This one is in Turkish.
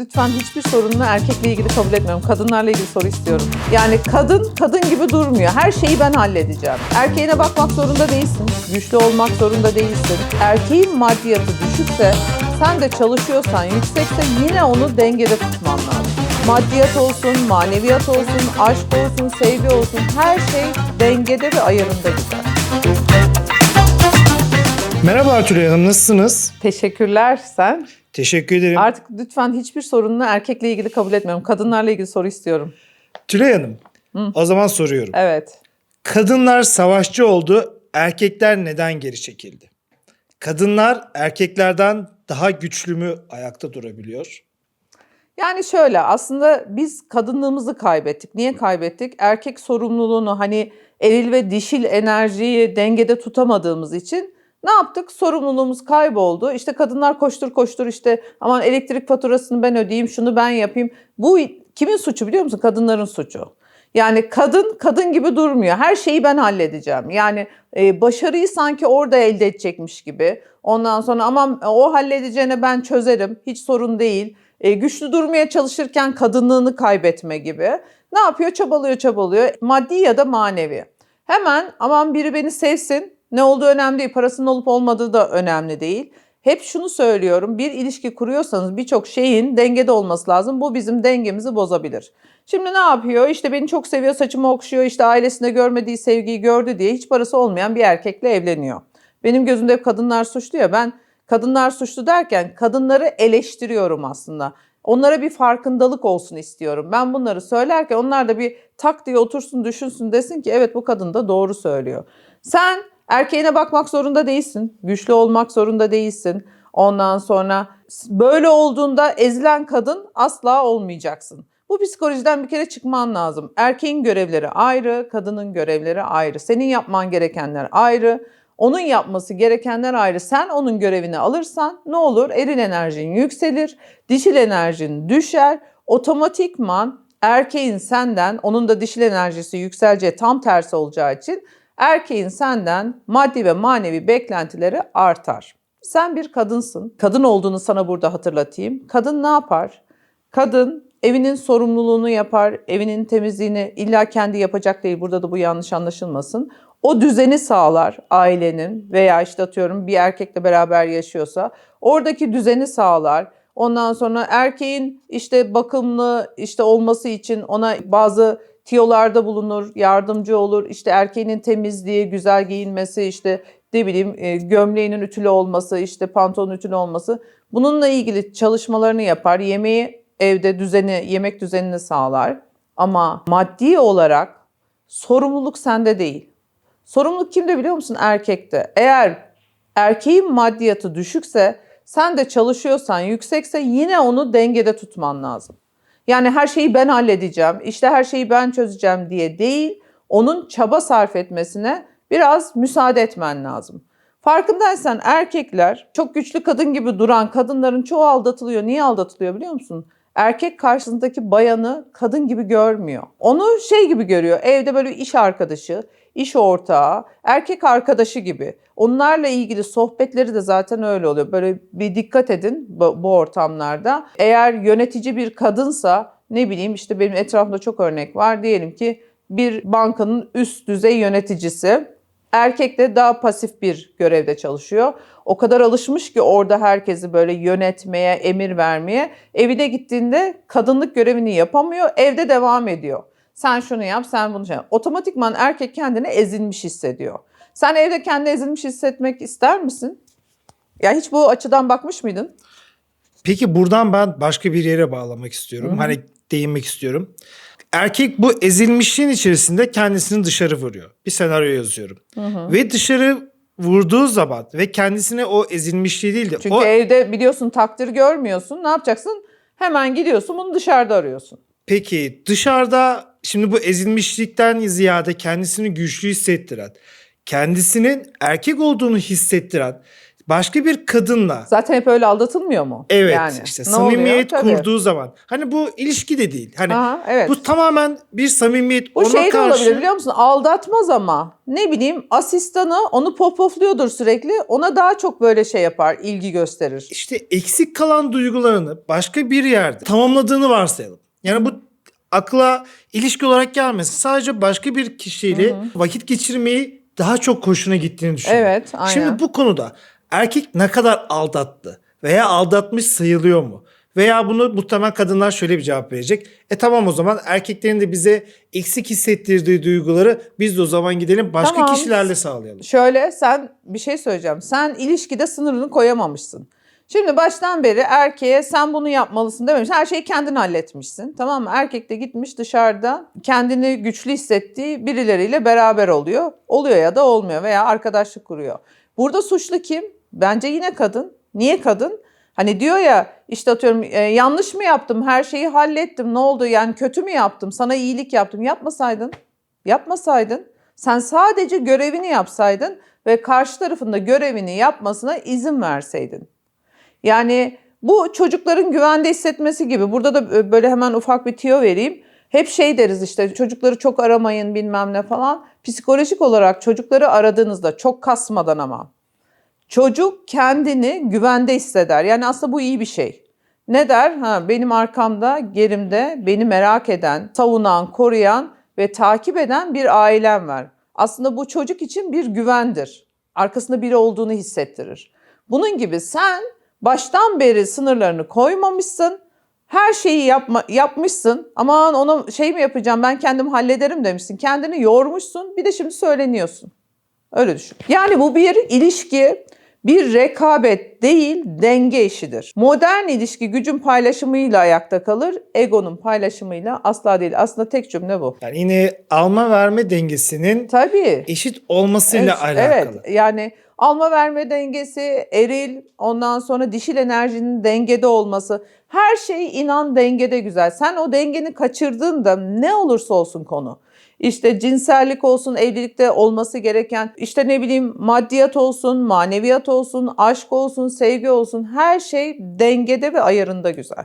lütfen hiçbir sorununu erkekle ilgili kabul etmiyorum. Kadınlarla ilgili soru istiyorum. Yani kadın kadın gibi durmuyor. Her şeyi ben halledeceğim. Erkeğine bakmak zorunda değilsin. Güçlü olmak zorunda değilsin. Erkeğin maddiyatı düşükse sen de çalışıyorsan yüksekse yine onu dengede tutman lazım. Maddiyat olsun, maneviyat olsun, aşk olsun, sevgi olsun her şey dengede ve ayarında gider. Merhaba Tülay Hanım, nasılsınız? Teşekkürler sen. Teşekkür ederim. Artık lütfen hiçbir sorununu erkekle ilgili kabul etmiyorum. Kadınlarla ilgili soru istiyorum. Tülay Hanım, o zaman soruyorum. Evet. Kadınlar savaşçı oldu, erkekler neden geri çekildi? Kadınlar erkeklerden daha güçlü mü ayakta durabiliyor? Yani şöyle aslında biz kadınlığımızı kaybettik. Niye kaybettik? Erkek sorumluluğunu hani eril ve dişil enerjiyi dengede tutamadığımız için ne yaptık? Sorumluluğumuz kayboldu. İşte kadınlar koştur koştur işte aman elektrik faturasını ben ödeyeyim, şunu ben yapayım. Bu kimin suçu biliyor musun? Kadınların suçu. Yani kadın kadın gibi durmuyor. Her şeyi ben halledeceğim. Yani e, başarıyı sanki orada elde edecekmiş gibi. Ondan sonra aman o halledeceğine ben çözerim. Hiç sorun değil. E, güçlü durmaya çalışırken kadınlığını kaybetme gibi. Ne yapıyor? Çabalıyor çabalıyor. Maddi ya da manevi. Hemen aman biri beni sevsin. Ne olduğu önemli değil. Parasının olup olmadığı da önemli değil. Hep şunu söylüyorum. Bir ilişki kuruyorsanız birçok şeyin dengede olması lazım. Bu bizim dengemizi bozabilir. Şimdi ne yapıyor? İşte beni çok seviyor, saçımı okşuyor, işte ailesinde görmediği sevgiyi gördü diye hiç parası olmayan bir erkekle evleniyor. Benim gözümde kadınlar suçlu ya ben kadınlar suçlu derken kadınları eleştiriyorum aslında. Onlara bir farkındalık olsun istiyorum. Ben bunları söylerken onlar da bir tak diye otursun düşünsün desin ki evet bu kadın da doğru söylüyor. Sen erkeğine bakmak zorunda değilsin. Güçlü olmak zorunda değilsin. Ondan sonra böyle olduğunda ezilen kadın asla olmayacaksın. Bu psikolojiden bir kere çıkman lazım. Erkeğin görevleri ayrı, kadının görevleri ayrı. Senin yapman gerekenler ayrı. Onun yapması gerekenler ayrı. Sen onun görevini alırsan ne olur? Eril enerjin yükselir, dişil enerjin düşer. Otomatikman erkeğin senden, onun da dişil enerjisi yükseleceği tam tersi olacağı için erkeğin senden maddi ve manevi beklentileri artar. Sen bir kadınsın. Kadın olduğunu sana burada hatırlatayım. Kadın ne yapar? Kadın evinin sorumluluğunu yapar, evinin temizliğini illa kendi yapacak değil. Burada da bu yanlış anlaşılmasın. O düzeni sağlar ailenin veya işte atıyorum bir erkekle beraber yaşıyorsa oradaki düzeni sağlar. Ondan sonra erkeğin işte bakımlı işte olması için ona bazı tiyolarda bulunur, yardımcı olur. İşte erkeğinin temizliği, güzel giyinmesi, işte ne bileyim e, gömleğinin ütülü olması, işte pantolonun ütülü olması. Bununla ilgili çalışmalarını yapar. Yemeği evde düzeni, yemek düzenini sağlar. Ama maddi olarak sorumluluk sende değil. Sorumluluk kimde biliyor musun? Erkekte. Eğer erkeğin maddiyatı düşükse, sen de çalışıyorsan, yüksekse yine onu dengede tutman lazım. Yani her şeyi ben halledeceğim, işte her şeyi ben çözeceğim diye değil, onun çaba sarf etmesine biraz müsaade etmen lazım. Farkındaysan erkekler çok güçlü kadın gibi duran kadınların çoğu aldatılıyor. Niye aldatılıyor biliyor musun? Erkek karşısındaki bayanı kadın gibi görmüyor. Onu şey gibi görüyor. Evde böyle iş arkadaşı, iş ortağı, erkek arkadaşı gibi. Onlarla ilgili sohbetleri de zaten öyle oluyor. Böyle bir dikkat edin bu, ortamlarda. Eğer yönetici bir kadınsa ne bileyim işte benim etrafımda çok örnek var. Diyelim ki bir bankanın üst düzey yöneticisi Erkek de daha pasif bir görevde çalışıyor. O kadar alışmış ki orada herkesi böyle yönetmeye, emir vermeye. Evine gittiğinde kadınlık görevini yapamıyor, evde devam ediyor. Sen şunu yap, sen bunu yap. Otomatikman erkek kendini ezilmiş hissediyor. Sen evde kendini ezilmiş hissetmek ister misin? Ya hiç bu açıdan bakmış mıydın? Peki buradan ben başka bir yere bağlamak istiyorum. Hani değinmek istiyorum. Erkek bu ezilmişliğin içerisinde kendisini dışarı vuruyor. Bir senaryo yazıyorum. Ve dışarı vurduğu zaman ve kendisine o ezilmişliği değil de Çünkü o evde biliyorsun takdir görmüyorsun. Ne yapacaksın? Hemen gidiyorsun bunu dışarıda arıyorsun. Peki dışarıda şimdi bu ezilmişlikten ziyade kendisini güçlü hissettiren, kendisinin erkek olduğunu hissettiren, başka bir kadınla Zaten hep öyle aldatılmıyor mu? evet yani. işte Ne oluyor? samimiyet Tabii. kurduğu zaman hani bu ilişki de değil. Hani Aha, evet. bu tamamen bir samimiyet Bu ona şey de karşı olabilir biliyor musun? Aldatmaz ama ne bileyim asistanı onu popofluyordur sürekli. Ona daha çok böyle şey yapar, ilgi gösterir. işte eksik kalan duygularını başka bir yerde tamamladığını varsayalım. Yani bu akla ilişki olarak gelmesin. Sadece başka bir kişiyle vakit geçirmeyi daha çok hoşuna gittiğini düşünüyorum. Evet, aynen. Şimdi bu konuda erkek ne kadar aldattı veya aldatmış sayılıyor mu? Veya bunu muhtemelen kadınlar şöyle bir cevap verecek. E tamam o zaman erkeklerin de bize eksik hissettirdiği duyguları biz de o zaman gidelim başka Tamam. kişilerle sağlayalım. Şöyle sen bir şey söyleyeceğim. Sen ilişkide sınırını koyamamışsın. Şimdi baştan beri erkeğe sen bunu yapmalısın dememiş. Her şeyi kendin halletmişsin. Tamam mı? Erkek de gitmiş dışarıda kendini güçlü hissettiği birileriyle beraber oluyor. Oluyor ya da olmuyor veya arkadaşlık kuruyor. Burada suçlu kim? Bence yine kadın. Niye kadın? Hani diyor ya işte atıyorum e, yanlış mı yaptım? Her şeyi hallettim. Ne oldu? Yani kötü mü yaptım? Sana iyilik yaptım. Yapmasaydın. Yapmasaydın. Sen sadece görevini yapsaydın ve karşı tarafın da görevini yapmasına izin verseydin. Yani bu çocukların güvende hissetmesi gibi. Burada da böyle hemen ufak bir tiyo vereyim. Hep şey deriz işte çocukları çok aramayın bilmem ne falan. Psikolojik olarak çocukları aradığınızda çok kasmadan ama çocuk kendini güvende hisseder. Yani aslında bu iyi bir şey. Ne der? Ha, benim arkamda, gerimde beni merak eden, savunan, koruyan ve takip eden bir ailem var. Aslında bu çocuk için bir güvendir. Arkasında biri olduğunu hissettirir. Bunun gibi sen baştan beri sınırlarını koymamışsın. Her şeyi yapma, yapmışsın. Aman ona şey mi yapacağım ben kendim hallederim demişsin. Kendini yormuşsun. Bir de şimdi söyleniyorsun. Öyle düşün. Yani bu bir ilişki, bir rekabet değil, denge işidir. Modern ilişki gücün paylaşımıyla ayakta kalır, egonun paylaşımıyla asla değil. Aslında tek cümle bu. Yani yine alma verme dengesinin Tabii. eşit olmasıyla Evet, alakalı. Evet yani alma verme dengesi, eril, ondan sonra dişil enerjinin dengede olması. Her şey inan dengede güzel. Sen o dengeni kaçırdığında ne olursa olsun konu. İşte cinsellik olsun, evlilikte olması gereken, işte ne bileyim maddiyat olsun, maneviyat olsun, aşk olsun, sevgi olsun her şey dengede ve ayarında güzel.